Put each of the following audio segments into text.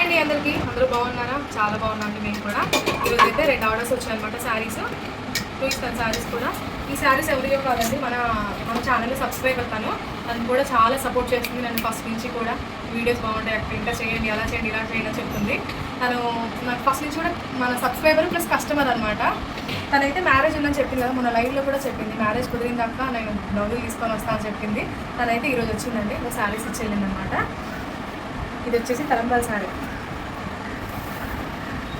Hi అండి అందరికీ? అందరూ బాగున్నారా? చాలా బాగున్నాను మేము కూడా. ఈరోజు అయితే రెండు ఆర్డర్స్ వచ్చాయి అనమాట శారీస్ చూపిస్తాను శారీస్ కూడా. ఈ శారీస్ ఎవరియో కాదండి మన మన ఛానల్ సబ్స్క్రైబ్ అవుతాను తను కూడా చాలా సపోర్ట్ చేస్తుంది నన్ను ఫస్ట్ నుంచి కూడా. వీడియోస్ బాగుంటాయి అక్కడ ఇంకా చేయండి అలా చేయండి ఇలా చేయండి చెప్తుంది. తను నాకు ఫస్ట్ నుంచి కూడా మన సబ్స్క్రైబర్ ప్లస్ కస్టమర్ అనమాట తనైతే మ్యారేజ్ ఉందని చెప్పింది కదా మన లైవ్లో కూడా చెప్పింది. మ్యారేజ్ కుదిరిందాక నేను బ్లౌజులు తీసుకొని వస్తానని చెప్పింది. తనైతే ఈరోజు వచ్చిందండి ఒక శారీస్ ఇచ్చి వెళ్ళింది అనమాట ఇది వచ్చేసి తలంబాల శారీ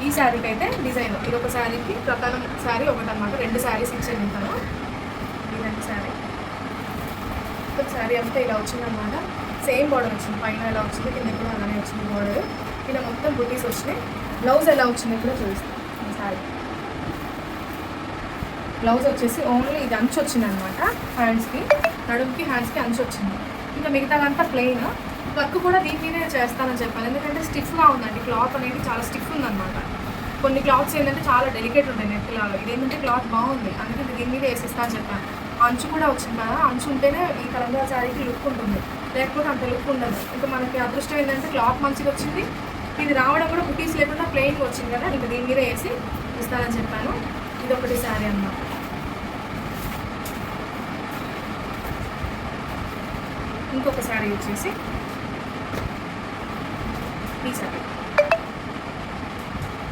ఈ శారీకి అయితే డిజైన్. ఇది ఒక శారీకి ప్రధానం శారీ ఒకటి అనమాట రెండు శారీస్ ఇచ్చాను ఉంటాను ఇదండి శారీ ఒక శారీ అంతా ఇలా వచ్చిందనమాట సేమ్ బార్డర్ వచ్చింది. పైన ఎలా వచ్చింది కింద కూడా అలానే వచ్చింది బార్డర్. ఇలా మొత్తం బుటీస్ వచ్చినాయి. బ్లౌజ్ ఎలా వచ్చింది కూడా చూపిస్తాను ఈ శారీ బ్లౌజ్ వచ్చేసి ఓన్లీ ఇది అంచు వచ్చింది అనమాట హ్యాండ్స్కి. నడుముకి హ్యాండ్స్కి అంచు వచ్చింది. ఇంకా మిగతాదంతా ప్లెయిన్. వర్క్ కూడా దీని మీదే చేస్తానని చెప్పాను ఎందుకంటే స్టిఫ్గా ఉందండి. క్లాత్ అనేది చాలా స్టిఫ్ ఉందన్నమాట. కొన్ని క్లాత్స్ ఏంటంటే చాలా డెలికేట్ ఉంటాయి నెట్ ఇదేంటంటే క్లాత్ బాగుంది. అందుకే దీని మీద వేసిస్తానని చెప్పాను. అంచు కూడా వచ్చింది కదా. అంచు ఉంటేనే ఈ కలంగా శారీకి లుక్ ఉంటుంది. లేకపోతే అంత లుక్ ఉండదు. ఇంకా మనకి అదృష్టం ఏంటంటే క్లాత్ మంచిగా వచ్చింది. ఇది రావడం కూడా బుటీస్ లేకుండా ప్లెయిన్గా వచ్చింది కదా. ఇంకా దీని మీద వేసి ఇస్తానని చెప్పాను. ఇది ఒకటి శారీ అన్నమాట. ఇంకొక శారీ వచ్చేసి ఈ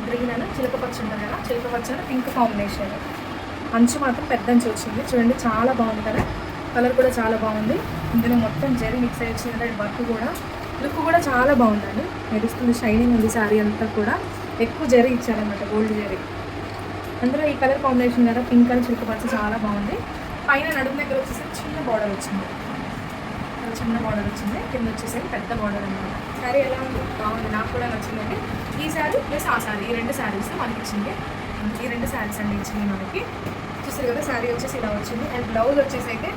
గ్రీన్ అని చిలక పచ్చ ఉంటుంది కదా చిలక పచ్చ పింక్ కాంబినేషన్ అంచు మాత్రం పెద్ద అంచు వచ్చింది. చూడండి చాలా బాగుంది కదా. కలర్ కూడా చాలా బాగుంది. ఇందులో మొత్తం జరీ మిక్స్ అయ్యి వచ్చింది కదా వర్క్ కూడా. లుక్ కూడా చాలా బాగుందండి. మెరుస్తుంది షైనింగ్ ఉంది శారీ అంతా కూడా. ఎక్కువ జరీ ఇచ్చారనమాట గోల్డ్ జరీ. అందులో ఈ కలర్ కాంబినేషన్ కదా పింక్ అని చిలక చాలా బాగుంది. పైన నడుము దగ్గర వచ్చేసి చిన్న బార్డర్ వచ్చింది. చిన్న బార్డర్ వచ్చింది. కింద వచ్చేసరికి పెద్ద బార్డర్ అనమాట శారీ ఎలా ఉంది బాగుంది. నాకు కూడా నచ్చిందండి. ఈ శారీ ప్లస్ ఆ శారీ ఈ రెండు శారీస్ మనకి ఇచ్చింది. ఈ రెండు శారీస్ అండి ఇచ్చింది మనకి. చూసారు కదా శారీ వచ్చేసి ఇలా వచ్చింది. అండ్ బ్లౌజ్ వచ్చేసి అయితే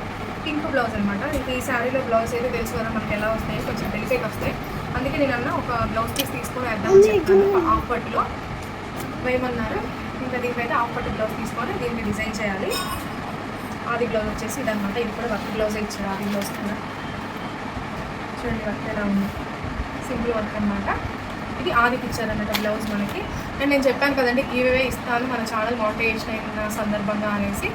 పింక్ బ్లౌజ్ అనమాట ఇంకా ఈ శారీలో బ్లౌజ్ అయితే తెలుసు కదా మనకి ఎలా వస్తాయి? కొంచెం డెలికేట్ వస్తాయి. అందుకే నేను అన్న ఒక బ్లౌజ్ పీస్ తీసుకొని వేద్దామని చెప్పాను. హాఫ్ పట్టులో వేయమన్నారు. ఇంకా దీనికైతే హాఫ్ పట్టు బ్లౌజ్ తీసుకొని దీనికి డిజైన్ చేయాలి. ఆది బ్లౌజ్ వచ్చేసి ఇదనమాట ఇది కూడా వర్క్ బ్లౌజ్ ఇచ్చారు ఆది బ్లౌజ్ కూడా. చూడండి వర్క్ ఎలా ఉంది సింపుల్ వర్క్ అనమాట ఇది ఆదికి ఇచ్చారన్నమాట బ్లౌజ్ మనకి. అండ్ నేను చెప్పాను కదండి ఇవే ఇస్తాను మన ఛానల్ మోటివేషన్ అయిన సందర్భంగా అనేసి.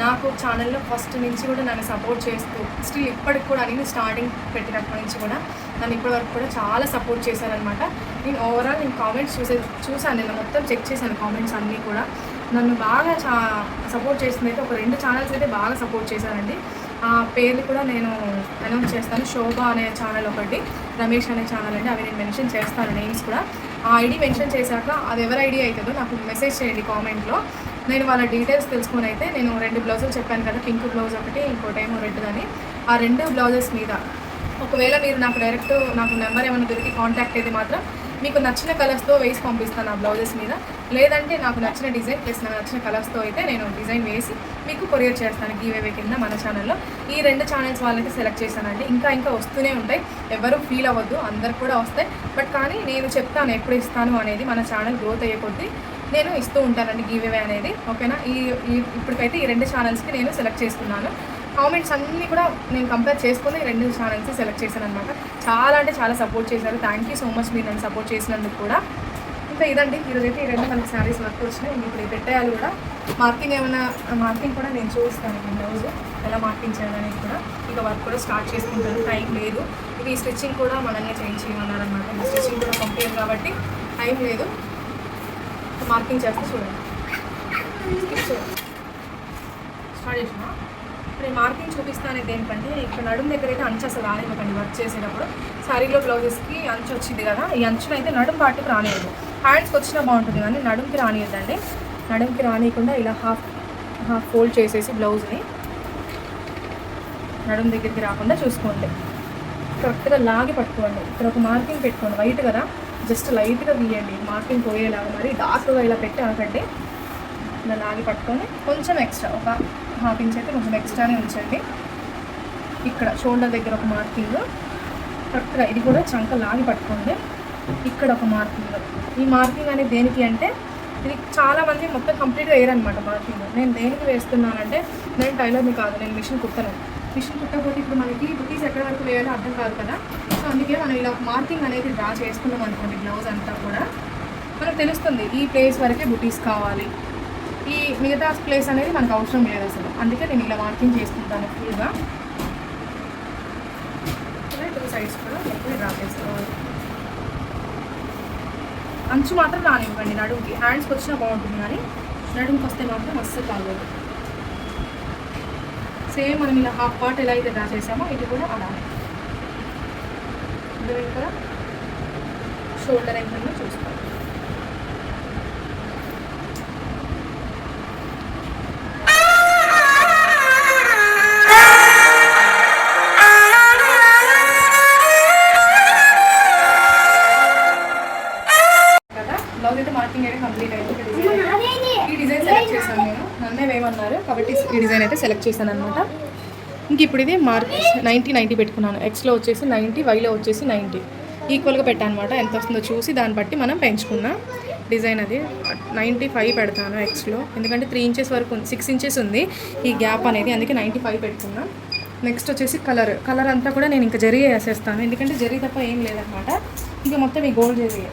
నాకు ఛానల్లో ఫస్ట్ నుంచి కూడా నన్ను సపోర్ట్ చేస్తూ స్టిల్ ఇప్పటికి కూడా నేను స్టార్టింగ్ పెట్టినప్పటి నుంచి కూడా నన్ను ఇప్పటి వరకు కూడా చాలా సపోర్ట్ చేశారనమాట నేను ఓవరాల్ నేను కామెంట్స్ చూసే చూసాను నేను మొత్తం చెక్ చేశాను కామెంట్స్ అన్నీ కూడా. నన్ను బాగా చా సపోర్ట్ చేసింది అయితే ఒక రెండు ఛానల్స్ అయితే బాగా సపోర్ట్ చేశారండి. ఆ పేర్లు కూడా నేను అనౌన్స్ చేస్తాను. శోభ అనే ఛానల్ ఒకటి రమేష్ అనే ఛానల్ అండి. అవి నేను మెన్షన్ చేస్తాను నేమ్స్ కూడా. ఆ ఐడి మెన్షన్ చేశాక అది ఎవరి ఐడి అవుతుందో నాకు మెసేజ్ చేయండి కామెంట్లో. నేను వాళ్ళ డీటెయిల్స్ తెలుసుకొని అయితే నేను రెండు బ్లౌజులు చెప్పాను కదా పింక్ బ్లౌజ్ ఒకటి ఇంకోటేమో రెడ్ అని. ఆ రెండు బ్లౌజెస్ మీద ఒకవేళ మీరు నాకు డైరెక్ట్ నాకు నెంబర్ ఏమైనా దొరికి కాంటాక్ట్ అయితే మాత్రం మీకు నచ్చిన కలర్స్తో వేసి పంపిస్తాను ఆ బ్లౌజెస్ మీద. లేదంటే నాకు నచ్చిన డిజైన్ ప్లస్ నాకు నచ్చిన కలర్స్తో అయితే నేను డిజైన్ వేసి మీకు కొరియర్ చేస్తాను గీవేవే కింద మన ఛానల్లో ఈ రెండు ఛానల్స్ వాళ్ళకి సెలెక్ట్ చేశానండి. ఇంకా ఇంకా వస్తూనే ఉంటాయి. ఎవరు ఫీల్ అవ్వద్దు అందరు కూడా వస్తాయి. బట్ కానీ నేను చెప్తాను ఎప్పుడు ఇస్తాను అనేది మన ఛానల్ గ్రోత్ అయ్యే కొద్దీ నేను ఇస్తూ ఉంటానండి గీవేవే అనేది. ఓకేనా ఈ ఈ- ఇప్పటికైతే ఈ రెండు ఛానల్స్కి నేను సెలెక్ట్ చేసుకున్నాను. కామెంట్స్ అన్నీ కూడా నేను కంపేర్ చేసుకుని ఈ రెండు ఛానల్స్ సెలెక్ట్ చేశాను అనమాట చాలా అంటే చాలా సపోర్ట్ చేశారు. థ్యాంక్ యూ సో మచ్ మీరు నన్ను సపోర్ట్ చేసినందుకు కూడా. ఇంకా ఇదండి. ఈరోజైతే ఈ రెండు మనకి శారీస్ వర్క్ వచ్చినాయి. ఇప్పుడు ఈ పెట్టేయాలి కూడా మార్కింగ్ ఏమైనా మార్కింగ్ కూడా నేను చూస్తాను ఈ రోజు. ఎలా మార్కింగ్ చేయాలనేది కూడా ఇక వర్క్ కూడా స్టార్ట్ చేసుకుంటాను టైం లేదు. ఇవి స్టిచ్చింగ్ కూడా మనల్ని చేంజ్ స్టిచ్చింగ్ కూడా పంపించారు కాబట్టి టైం లేదు. మార్కింగ్ చేస్తే చూడండి. Skip స్టార్ట్ చేసినా? ఇప్పుడు మార్కింగ్ చూపిస్తాను ఏంటంటే ఇక్కడ నడుము దగ్గర అయితే అంచు అసలు రానివ్వకండి వర్క్ చేసేటప్పుడు. శారీలో బ్లౌజెస్కి అంచు వచ్చింది కదా ఈ అంచున అయితే నడుము పాటుకు రానివ్వదు హ్యాండ్స్కి వచ్చినా బాగుంటుంది కానీ నడుముకి రానివ్వద్దండి నడుముకి రానియకుండా ఇలా హాఫ్ హాఫ్ ఫోల్డ్ చేసేసి బ్లౌజ్ని నడుము దగ్గరికి రాకుండా చూసుకోండి. కరెక్ట్గా లాగి పట్టుకోండి. ఇక్కడ ఒక మార్కింగ్ పెట్టుకోండి. వైట్ కదా. జస్ట్ లైట్గా తీయండి మార్కింగ్ పోయేలాగా మరి డార్క్గా ఇలా పెట్టి అనకండి ఇలా లాగి పట్టుకొని కొంచెం ఎక్స్ట్రా ఒక హాఫ్ ఇంచ్ అయితే కొంచెం ఎక్స్ట్రానే ఉంచండి. ఇక్కడ షోల్డర్ దగ్గర ఒక మార్కింగ్. కరెక్ట్గా ఇది కూడా చంక లాగి పట్టుకోండి. ఇక్కడ ఒక మార్కింగ్. ఈ మార్కింగ్ అనేది దేనికి అంటే ఇది చాలామంది మొత్తం కంప్లీట్గా వేయరనమాట మార్కింగ్. నేను దేనికి వేస్తున్నానంటే నేను టైలర్ని కాదు నేను మిషన్ కుట్టను. మిషన్ కుట్టకపోతే ఇప్పుడు మనకి బుటీస్ ఎక్కడ వరకు వేయాలో అర్థం కాదు కదా. సో అందుకే మనం ఇలా మార్కింగ్ అనేది డ్రా చేసుకున్నాం అనుకోండి బ్లౌజ్ అంతా కూడా. మనకు తెలుస్తుంది ఈ ప్లేస్ వరకే బుటీస్ కావాలి. ఈ మిగతా ప్లేస్ అనేది మనకు అవసరం లేదు అసలు. అందుకే నేను ఇలా మార్కింగ్ చేసుకుంటాను ఫుల్గా టూ సైడ్స్ కూడా ఎక్కువ డ్రా చేసుకోవాలి అంచు మాత్రం రానివ్వండి. నడుముకి హ్యాండ్స్కి వచ్చినా బాగుంటుంది కానీ నడుముకి వస్తే మాత్రం అస్సలు బాగోదు సేమ్ మనం ఇలా హాఫ్ పార్ట్ ఎలా అయితే డ్రా చేసామో ఇది కూడా అలానే. ఇది ఇక్కడ షోల్డర్ ఎంత చూసుకోవాలి. అయితే అయితే డిజైన్ ఈ డిజైన్ సెలెక్ట్ చేశాను నేను. నన్నే వేయమన్నారు. కాబట్టి ఈ డిజైన్ అయితే సెలెక్ట్ చేశాను అనమాట ఇంక ఇప్పుడు ఇది మార్క్ నైంటీ నైంటీ పెట్టుకున్నాను. ఎక్స్లో వచ్చేసి నైంటీ వైలో వచ్చేసి నైంటీ ఈక్వల్గా పెట్టాను అనమాట ఎంత వస్తుందో చూసి దాన్ని బట్టి మనం పెంచుకున్నాం డిజైన్ అది. నైంటీ ఫైవ్ పెడతాను ఎక్స్లో ఎందుకంటే త్రీ ఇంచెస్ వరకు ఉంది సిక్స్ ఇంచెస్ ఉంది ఈ గ్యాప్ అనేది. అందుకే నైంటీ ఫైవ్ పెట్టుకున్నా. నెక్స్ట్ వచ్చేసి కలర్ కలర్ అంతా కూడా నేను ఇంకా జరీ వేసేస్తాను ఎందుకంటే జరీ తప్ప ఏం లేదనమాట ఇంకా మొత్తం ఈ గోల్డ్ జరీ.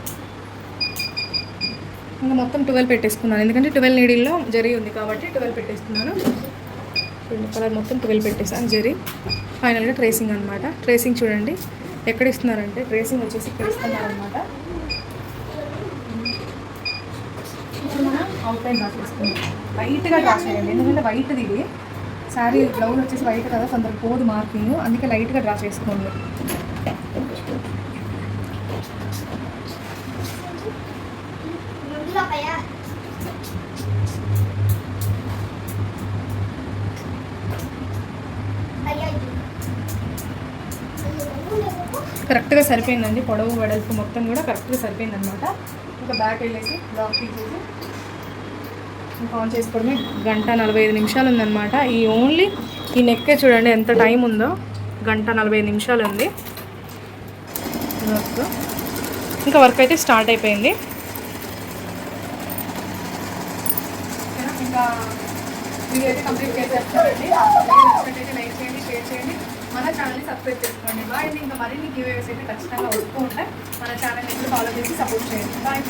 ఇంకా మొత్తం ట్వెల్వ్ పెట్టేసుకున్నాను. ఎందుకంటే ట్వెల్వ్ నీడిల్లో జరీ ఉంది కాబట్టి ట్వెల్వ్ పెట్టేసుకున్నాను. చూడండి కలర్ మొత్తం ట్వెల్వ్ పెట్టేసాను జరీ. ఫైనల్గా ట్రేసింగ్ అనమాట ట్రేసింగ్ చూడండి ఎక్కడ ఇస్తున్నారంటే ట్రేసింగ్ వచ్చేసి ఇక్కడ ఇస్తున్నారనమాట ఇప్పుడు మనం అవుట్లైన్ డ్రా చేసుకుందాం. లైట్గా డ్రా చేయండి. ఎందుకంటే వైట్ది ఇది. శారీ బ్లౌజ్ వచ్చేసి వైట్ కదా కొందరు పోదు మార్కింగ్ అందుకే లైట్గా డ్రా చేసుకోండి. కరెక్ట్గా సరిపోయిందండి. పొడవు వెడల్పు మొత్తం కూడా కరెక్ట్గా సరిపోయింది అనమాట ఇంకా బ్యాక్ వెళ్ళేసి బ్లాక్ తీసేసి ఇంకా ఆన్ చేసుకోవడమే. గంట నలభై ఐదు నిమిషాలు ఉందన్నమాట. ఈ ఓన్లీ ఈ నెక్కే చూడండి ఎంత టైం ఉందో. గంట నలభై ఐదు నిమిషాలు ఉంది. వర్క్. ఇంకా వర్క్ అయితే స్టార్ట్ అయిపోయింది. ఇంకా వీడియో అయితే కంప్లీట్ చేసేస్తానండి లైక్ చేయండి షేర్ చేయండి. మన ఛానల్ని సబ్స్క్రైబ్ చేసుకోండి. బాయ్ ఇంకా మరిన్ని గివ్ అయితే ఖచ్చితంగా వస్తూ ఉంటాయి. మన ఛానల్ ఫాలో చేసి సపోర్ట్ చేయండి. బాయ్